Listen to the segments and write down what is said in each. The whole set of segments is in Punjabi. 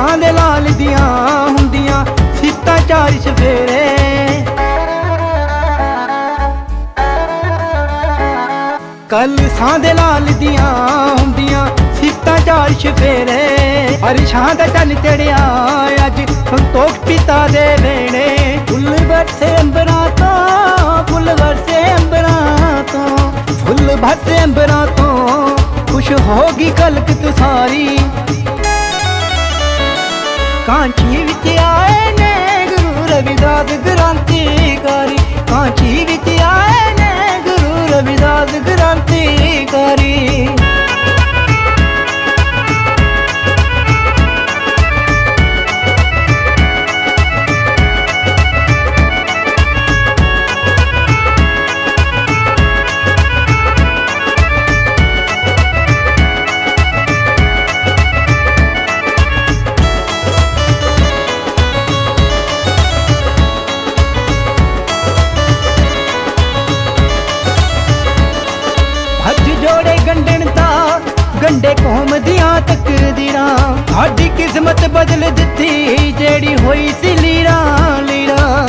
ਅੱਖਾਂ ਦੇ ਲਾਲ ਦੀਆਂ ਹੁੰਦੀਆਂ ਸਿੱਤਾ ਚਾਰ ਸਵੇਰੇ। ਕੱਲ ਸਾਂ ਦੇ ਲਾਲ ਦੀਆਂ ਹੁੰਦੀਆਂ ਸਿੱਤਾ ਚਾਰ ਸਵੇਰੇ। ਹਰ ਸ਼ਾਂ ਦਾ ਚੱਲ ਚੜਿਆ, ਅੱਜ ਸੰਤੋਖ ਪਿਤਾ ਦੇ ਵੇਣੇ ਫੁੱਲ ਵਰਸੇ ਅੰਬਰਾਂ ਤੋਂ, ਫੁੱਲ ਵਰਸੇ ਅੰਬਰਾਂ ਤੋਂ। ਫੁੱਲ ਵਰਸੇ ਅੰਬਰਾਂ ਤੋਂ, ਖੁਸ਼ ਹੋਗੀ ਕਲਕ ਤੁਸਾਰੀ ਕਾਂਚੀ ਵਿੱਚ ਆਏ ਨੇ ਗੁਰੂ ਰਵਿਦਾਸ ਗ੍ਰੰਥੀਕਾਰੀ। ਕਾਂਚੀ ਵਿੱਚ ਆਏ ਜੋੜੇ ਗੰਡਣ ਦਾ ਗੰਡੇ ਕੌਮ ਦੀਆਂ ਤਕਦੀਰਾਂ ਸਾਡੀ ਕਿਸਮਤ ਬਦਲ ਦਿੱਤੀ, ਜਿਹੜੀ ਹੋਈ ਸੀ ਲੀਰਾਂ ਲੀਰਾਂ।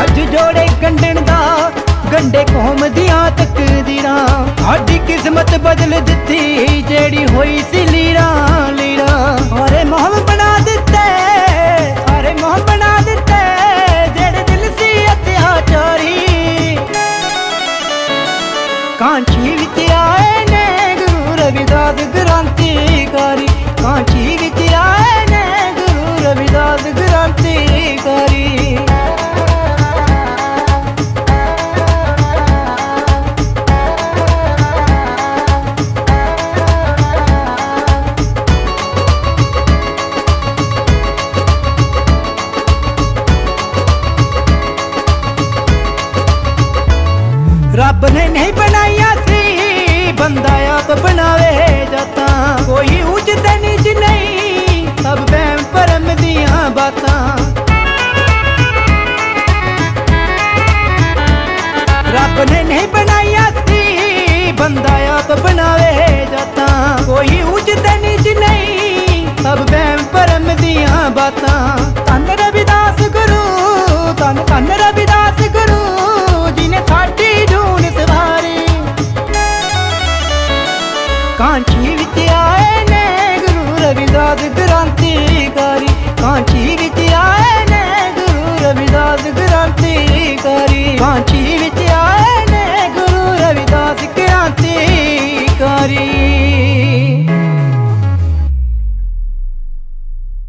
ਹੱਥ ਜੋੜੇ ਗੰਡਣ ਦਾ ਗੰਡੇ ਕੌਮ ਦੀਆਂ ਤਕਦੀਰਾਂ ਸਾਡੀ ਕਿਸਮਤ ਬਦਲ ਦਿੱਤੀ, ਜਿਹੜੀ ਹੋਈ ਸੀ ਲੀਰਾਂ ਲੀਰਾਂ। ਗ੍ਰੰਥੀਕਾਰੀ ਰੱਬ ਨੇ ਨਹੀਂ ਬਣਾਇਆ ਸੀ ਬੰਦਾ ਆਪ ਬਣਾਵੇ ਸਭ ਵਹਿਮ ਭਰਮ ਦੀਆਂ ਬਾਤਾਂ। ਧੰਨ ਰਵਿਦਾਸ ਗੁਰੂ, ਧੰਨ ਧੰਨ ਰਵਿਦਾਸ ਗੁਰੂ ਜੀ ਨੇ ਸਾਡੀ ਜੂਨ ਸਵਾਰੀ। ਕਾਂਚੀ ਵਿੱਚ ਆਏ ਨੇ ਗੁਰੂ ਰਵਿਦਾਸ ਗ੍ਰੰਥੀਕਾਰੀ ਕਾਂਚੀ ਵਿੱਚ ਆਏ ਨੇ ਗੁਰੂ ਰਵਿਦਾਸ ਗ੍ਰੰਥੀਕਾਰੀ